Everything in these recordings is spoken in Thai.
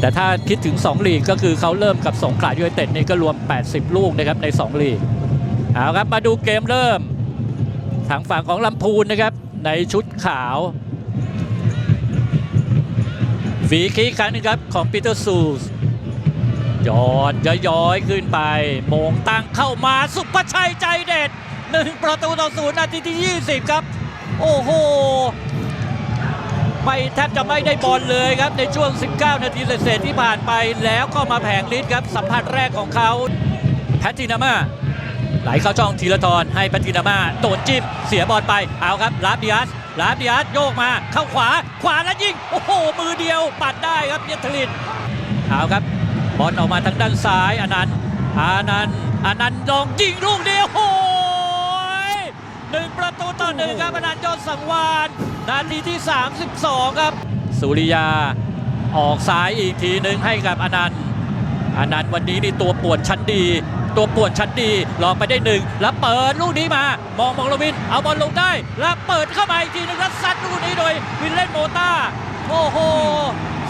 แต่ถ้าคิดถึง 2 ลีกก็คือเขาเริ่มกับสงขลายูไนเต็ดนี่ก็รวม 80 ลูกนะครับใน 2 ลีกเอาครับมาดูเกมเริ่ม ทางฝั่งของลำพูนนะครับในชุดขาวฟรีคิกครั้งนึงครับของปีเตอร์ซูสยอดย้อยขึ้นไปมงตั้งเข้ามาสุภชัยใจเด็ดหนึ่งประตูต่อศูนย์นาทีที่ 20 ครับ โอ้โห ไม่แทบจะไม่ได้บอลเลยครับ ในช่วง 19 นาทีเศษที่ผ่านไปแล้วก็มาแผงฤทธิ์ครับ สัมผัสแรกของเขาแพทตินาม่าไหลเข้าช่องทีละทรให้แพทตินาม่าโดนจิ้ม เสียบอลไปเอาครับลาบิอัสลาบิอัสโยกมาเข้าขวาขวาแล้วยิง โอ้โห มือเดียวปัดได้ครับเนทลินเอาครับ บอลออกมาทางด้านซ้ายอนันต์อนันต์อนันต์ลองยิงลูกเดียวโอ้ย หนึ่งประตูต่อหนึ่งครับอนันต์ยอดสังวานนาทีที่ 32 ครับ สุริยาออกซ้ายอีกทีหนึ่งให้กับอนันต์อนันต์วันนี้นี่ตัวป่วนชั้นดี ตัวป่วนชั้นดีลองไปได้หนึ่งแล้วเปิดลูกนี้มามองมองลวิน เอาบอลลงได้ แล้วเปิดเข้ามาอีกทีหนึงแล้วซัดลูกนี้โดยวินเล่นโมต้าโอ้โห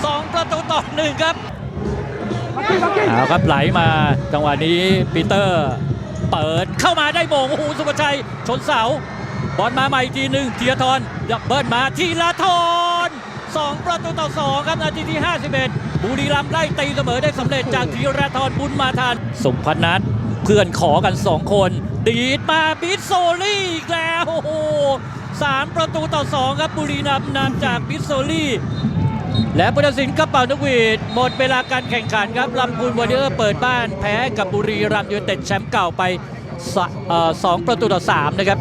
สองประตูต่อหนึ่งครับเอาครับไหลมาจังหวะนี้ปีเตอร์ เปิดเข้ามาได้โมงโอ้โหสุภชัยชนเสาบอลมาใหม่อีกทีหนึ่งธีรทรยับเบิลมาทีละทรสองประตูต่อสองครับนาทีที่ 51 บุรีรัมย์ไล่ตีเสมอได้สำเร็จจากธีรทรบุญมาทันสุพนัทเพื่อนขอกัน2คน ดีดมาบิสโซลี่อีกแล้วโอ้โหสามประตูต่อสองครับบุรีรัมย์นำจากบิสโซลี่ และพุทธศิลป์กระเป๋านกหวีดหมดเวลาการแข่งขันครับลำพูนวอริเออร์เปิดบ้านแพ้กับบุรีรัมย์ยูไนเต็ดแชมป์เก่าไปสะเอ่อสองประตูต่อสามนะครับ